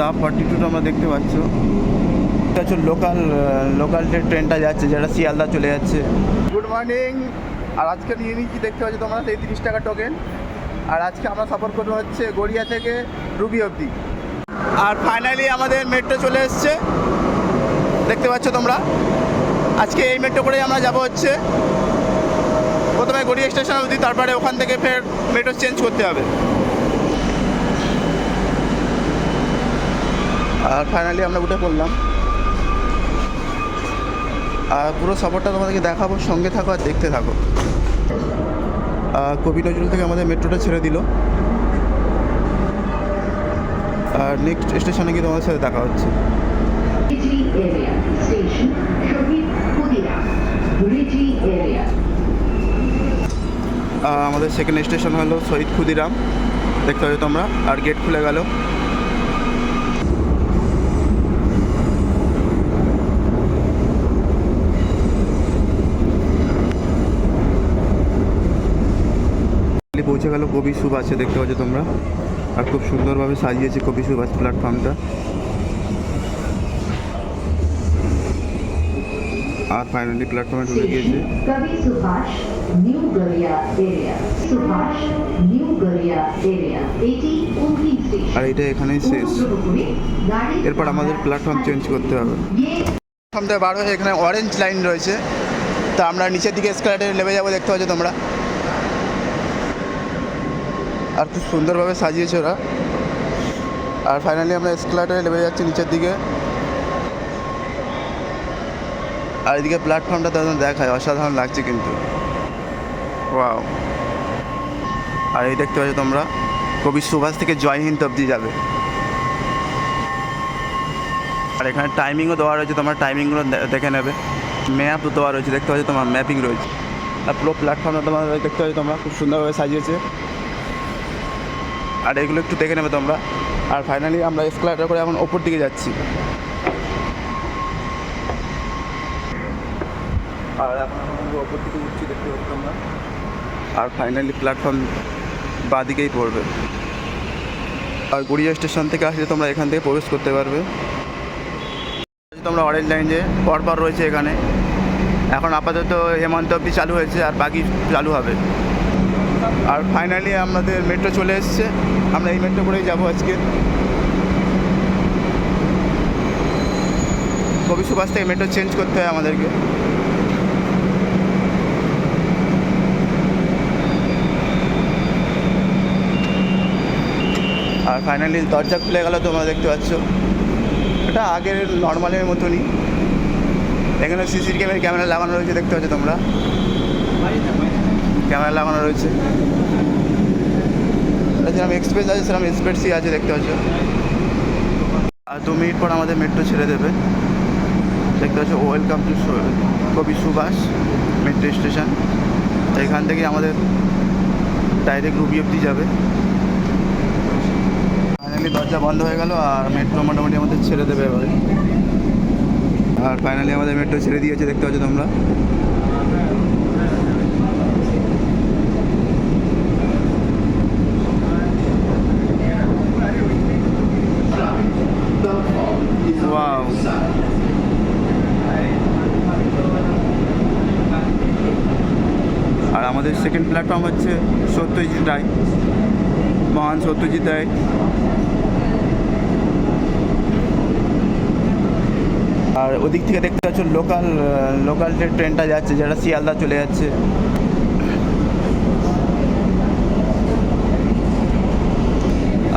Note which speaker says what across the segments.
Speaker 1: দা forty টুটা আমরা দেখতে পাচ্ছ। হচ্ছে লোকাল লোকাল যে ট্রেনটা যাচ্ছে, যেটা শিয়ালদা চলে যাচ্ছে। গুড মর্নিং আর আজকে নিয়ে নিচ্ছি, দেখতে পাচ্ছি তোমরা, সেই তিরিশ টাকা টোকেন আর আজকে আমরা সফর করব হচ্ছে গড়িয়া থেকে রুবি অবধি। আর ফাইনালি আমাদের মেট্রো চলে এসছে। দেখতে পাচ্ছ তোমরা? আজকে এই মেট্রো করেই আমরা যাব হচ্ছে। প্রথমে গড়িয়া স্টেশন অবধি, তারপরে ওখান থেকে ফের মেট্রো চেঞ্জ করতে হবে। আর ফাইনালি আমরা উঠে পড়লাম। আর পুরো সফরটা তোমাদেরকে দেখাবো সঙ্গে থাকো আর দেখতে থাকো। আর কবি নজরুল থেকে আমাদের মেট্রোটা ছেড়ে দিল। আর নেক্সট স্টেশনে গিয়ে তোমাদের সাথে দেখা হচ্ছে। আমাদের সেকেন্ড স্টেশন হলো শহীদ ক্ষুদিরাম। দেখতে পাচ্ছ তোমরা আর গেট খুলে গেল। পৌঁছে গেল কবি সুবাসে দেখতে পাচ্ছ তোমরা। আর খুব সুন্দরভাবে সাজিয়েছে কবি সুবাস প্ল্যাটফর্মটা আর ফাইনালি প্ল্যাটফর্মে ঢুকে গিয়েছে। আর এটা এখানেই শেষ। এরপর আমাদের প্ল্যাটফর্ম চেঞ্জ করতে হবে।
Speaker 2: Gate
Speaker 1: প্ল্যাটফর্ম থেকে বার হয়ে এখানে অরেঞ্জ লাইন রয়েছে। তা আমরা নিচের দিকে এসকালেটারে নেমে যাব দেখতে পাচ্ছ তোমরা। আর খুব সুন্দরভাবে সাজিয়েছে ওরা। আর ফাইনালি আমরা এসকালেটারে নেমে যাচ্ছি নিচের দিকে। আর এদিকে প্ল্যাটফর্মটা তখন দেখায়, অসাধারণ লাগছে কিন্তু। ওয়াও আর এই দেখতে পাচ্ছ তোমরা, কবি সুভাষ থেকে জয় হিন্দ অব্দি যাবে। আর এখানে টাইমিংও দেওয়া রয়েছে, তোমার টাইমিংগুলো দেখে নেবে। ম্যাপ দেওয়া রয়েছে, দেখতে পাচ্ছ তোমার ম্যাপিং রয়েছে। আর পুরো প্ল্যাটফর্মটা তোমার দেখতে পাচ্ছ তোমরা, খুব সুন্দরভাবে সাজিয়েছে। আর এগুলো একটু দেখে নেবে তোমরা। আর ফাইনালি আমরা এসকালেটার করে এখন ওপর দিকে যাচ্ছি। আর এখন ওপর দিকে দেখতে আর ফাইনালি প্ল্যাটফর্ম বাদিকেই পড়বে। আর গড়িয়া স্টেশন থেকে আসলে তোমরা এখান থেকে প্রবেশ করতে পারবে। তোমরা অরেঞ্জ লাইন যে পরপর রয়েছে এখানে। এখন আপাতত হেমন্ত অব্দি চালু হয়েছে আর বাকি চালু হবে। আর ফাইনালি আমাদের মেট্রো চলে এসছে। আমরা এই মেট্রো করেই যাব আজকে। কবি সুভাষ থেকে মেট্রো চেঞ্জ করতে হয় আমাদেরকে। আর ফাইনালি দরজা খুলে গেল তোমরা দেখতে পাচ্ছ। এটা আগের নর্মালের মতনই। এখানে সিসি ক্যামেরা ক্যামেরা লাগানো রয়েছে, দেখতে পাচ্ছ তোমরা। ক্যামেরা লাগানো রয়েছে। যেরকম এক্সপ্রেস আছে সেরকম এক্সপ্রেসই আছে, দেখতে পাচ্ছ। আর দু মিনিট পর আমাদের মেট্রো ছেড়ে দেবে। দেখতে পাচ্ছ ওয়েলকাম টু কবি সুভাষ মেট্রো স্টেশন এখান থেকে আমাদের ডাইরেক্ট রুবি অব্দি যাবে। ফাইনালি দরজা বন্ধ হয়ে গেল, আর মেট্রো মোটামুটি আমাদের ছেড়ে দেবে এবারে। আর ফাইনালি আমাদের মেট্রো ছেড়ে দিয়েছে, দেখতে পাচ্ছ তোমরা ওয়াও আর আমাদের সেকেন্ড প্ল্যাটফর্ম হচ্ছে সত্যজিৎ রায়, মহান সত্যজিৎ রায়। আর ওদিক থেকে দেখতে পাচ্ছ লোকাল লোকাল যে ট্রেনটা যাচ্ছে, যেটা শিয়ালদা চলে যাচ্ছে।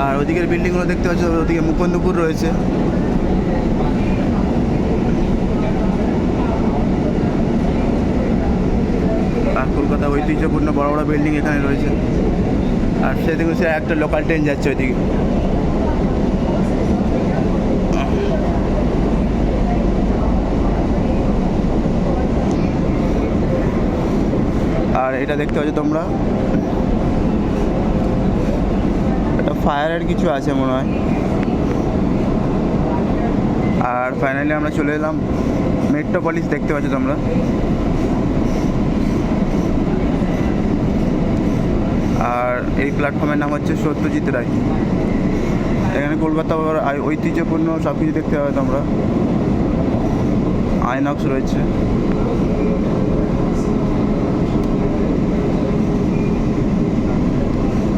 Speaker 1: আর ওদিকের বিল্ডিংগুলো দেখতে পাচ্ছ, ওদিকে মুকুন্দপুর রয়েছে আর ঐতিহ্যপূর্ণ বড় বড় বিল্ডিং এখানে রয়েছে। আর সেদিকে সে একটা লোকাল ট্রেন যাচ্ছে ওইদিকে। আর এটা দেখতে পাচ্ছ তোমরা? একটা ফায়ারের কিছু আছে মনে হয়। আর ফাইনালি আমরা চলে এলাম। মেট্রোপলিস দেখতে পাচ্ছ তোমরা? আর এই প্ল্যাটফর্মের নাম হচ্ছে সত্যজিৎ রায়। এখানে কলকাতার আই- ঐতিহ্যপূর্ণ সব কিছু দেখতে পাবে তোমরা। আইনক্স রয়েছে।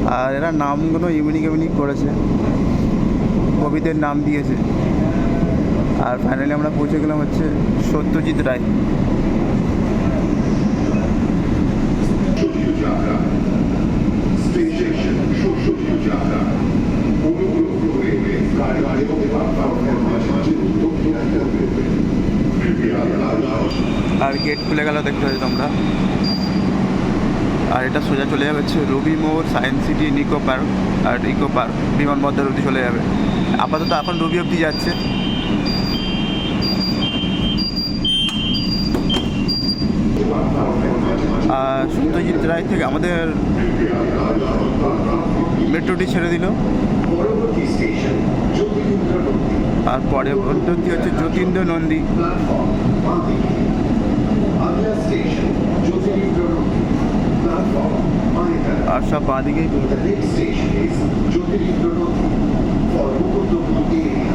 Speaker 1: আর এরা নামগুলো ইউনিক ইউনিক করেছে। কবিদের নাম দিয়েছে। আর ফাইনালি আমরা পৌঁছে গেলাম হচ্ছে সত্যজিৎ রায়
Speaker 3: যাত্রা স্টেশন শস্য যাত্রা অনুগ্রহ করে গাড়ি এবং প্ল্যাটফর্মের মাঝে উত্তর কৃপয়া
Speaker 1: আর গেট খুলে গেল তোমরা আর এটা সোজা চলে যাবে হচ্ছে রবি মোড়, সায়েন্স সিটি, নিকো পার্ক, আর ইকো পার্ক, বিমানবন্দর অবধি চলে যাবে। আপাতত এখন রবি অবধি যাচ্ছে। আর সত্যজিৎ রায় থেকে আমাদের মেট্রোটি ছেড়ে দিল। আর পরে পদ্ধতি হচ্ছে Jatindra Nandi.
Speaker 3: Nandi for Mukundapur area.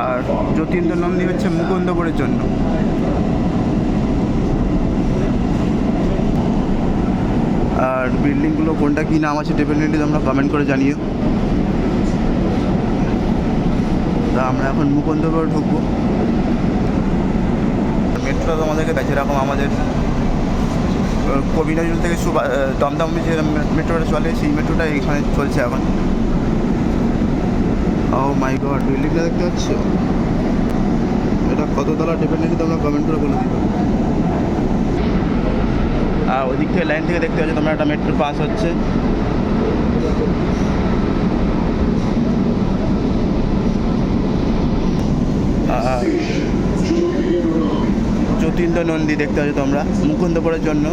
Speaker 1: আর যতীন্দ্র নন্দী হচ্ছে মুকুন্দপুরের জন্য আর বিল্ডিংগুলো কোনটা কী নাম আছে ডেফিনেটলি তোমরা কমেন্ট করে জানিও তা আমরা এখন মুকুন্দপুর ঢুকবো। মেট্রো তোমাদেরকে দেখে যেরকম আমাদের কবি নজরুল থেকে সুবা দমদম যে মেট্রোটা চলে, সেই মেট্রোটা এখানে চলছে এখন। ও মাই গড বিল্ডিংটা দেখতে পাচ্ছ? এটা কত তলা ডেফিনেটলি তোমরা কমেন্ট করে বলে দিবে আর ওদিক থেকে লাইন থেকে দেখতে পাচ্ছ, তোমরা একটা মেট্রো পাস হচ্ছে আর অরবিন্দ নন্দী দেখতে পাচ্ছ তোমরা, মুকুন্দপুরের জন্য।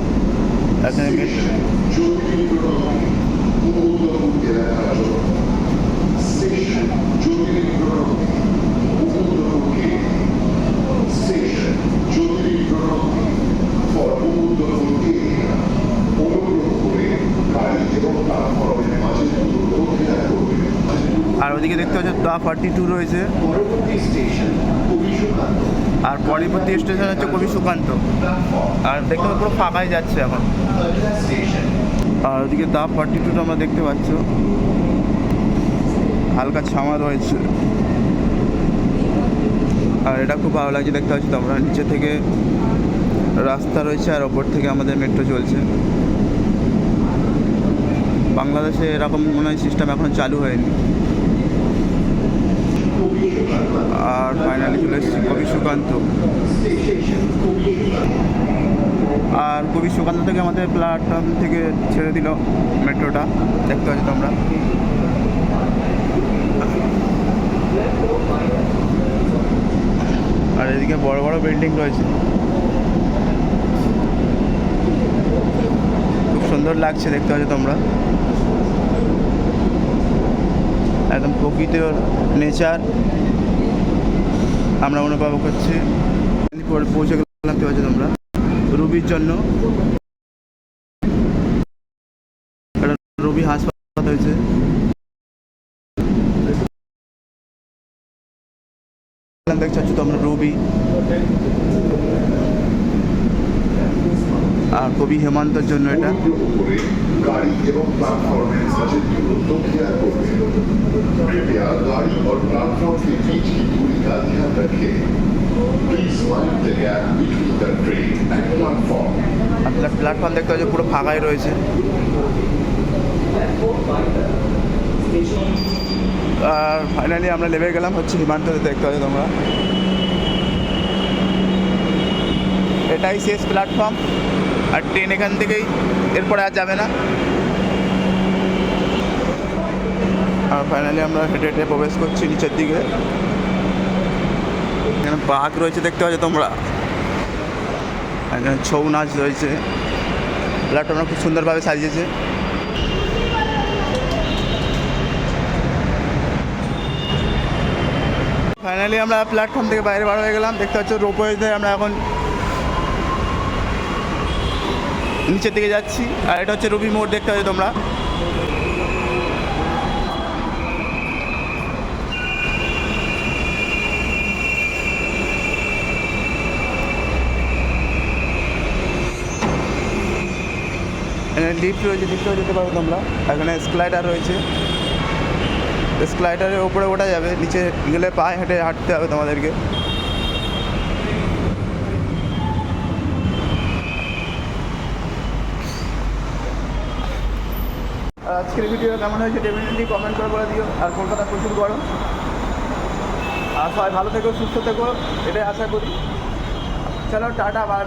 Speaker 1: আর ওদিকে দেখতে পাচ্ছ দা ফার্টি টু রয়েছে। আর পরবর্তী স্টেশন হচ্ছে কবি সুকান্ত। আর দেখতে পুরো ফাঁকাই যাচ্ছে এখন। আর ওদিকে দা ফর্টি টুটা আমরা দেখতে পাচ্ছ। হালকা ছামা রয়েছে। আর এটা খুব ভালো লাগছে দেখতে পাচ্ছি তোমরা। নিচে থেকে রাস্তা রয়েছে আর ওপর থেকে আমাদের মেট্রো চলছে। বাংলাদেশে এরকম মনে হয় সিস্টেম এখন চালু হয়নি। আর ফাইনালি চলে এসেছি কবি সুকান্ত। আর কবি সুকান্ত থেকে আমাদের প্ল্যাটফর্ম থেকে ছেড়ে দিল মেট্রোটা, দেখতে পাচ্ছি তোমরা। আর এদিকে বড় বড় বিল্ডিং রয়েছে। খুব সুন্দর লাগছে দেখতে পাচ্ছ তোমরা। একদম প্রকৃতির নেচার আমরা অনুভব করছি পৌঁছে গেলাম পাচ্ছ তোমরা রুবির জন্য। রুবি হাসপাতাল হয়েছে। দেখতে পাচ্ছ তোমরা রুবি। আর কবি হেমন্তর জন্য এটা।
Speaker 3: গাড়ি এবং প্ল্যাটফর্মের
Speaker 1: আপনার প্ল্যাটফর্ম দেখতে পাচ্ছ পুরো ফাঁকাই রয়েছে। আর ফাইনালি আমরা নেমে গেলাম, হচ্ছে হিমান্ততে দেখতে পাচ্ছ তোমরা। এটাই শেষ প্ল্যাটফর্ম আর ট্রেন এখান থেকেই এরপরে আর যাবে না। আর ফাইনালি আমরা হেঁটে হেঁটে প্রবেশ করছি নিচের দিকে। এখানে বাঘ রয়েছে, দেখতে পাচ্ছ তোমরা? এখানে ছৌ নাচ রয়েছে। প্ল্যাটফর্মটা খুব সুন্দরভাবে সাজিয়েছে। ফাইনালি আমরা প্ল্যাটফর্ম থেকে বাইরে বার হয়ে গেলাম। দেখতে পাচ্ছ রোপওয়েতে আমরা এখন নিচের দিকে যাচ্ছি। আর এটা হচ্ছে রবি মোড়, দেখতে পাচ্ছ তোমরা এখানে লিফট রয়েছে লিফটেও যেতে পারো তোমরা, এখানে স্লাইডার রয়েছে। স্লাইডারের ওপরে ওঠা যাবে, নিচে গেলে পায়ে হেঁটে হাঁটতে হবে তোমাদেরকে। আর আজকের ভিডিও কেমন হয়েছে ডেফিনেটলি কমেন্ট করে বলে দিও, আর কলকাতা প্রচুর গরম। আর সবাই ভালো থেকো, সুস্থ থেকো, এটাই আশা করি। চলো, টাটা বাই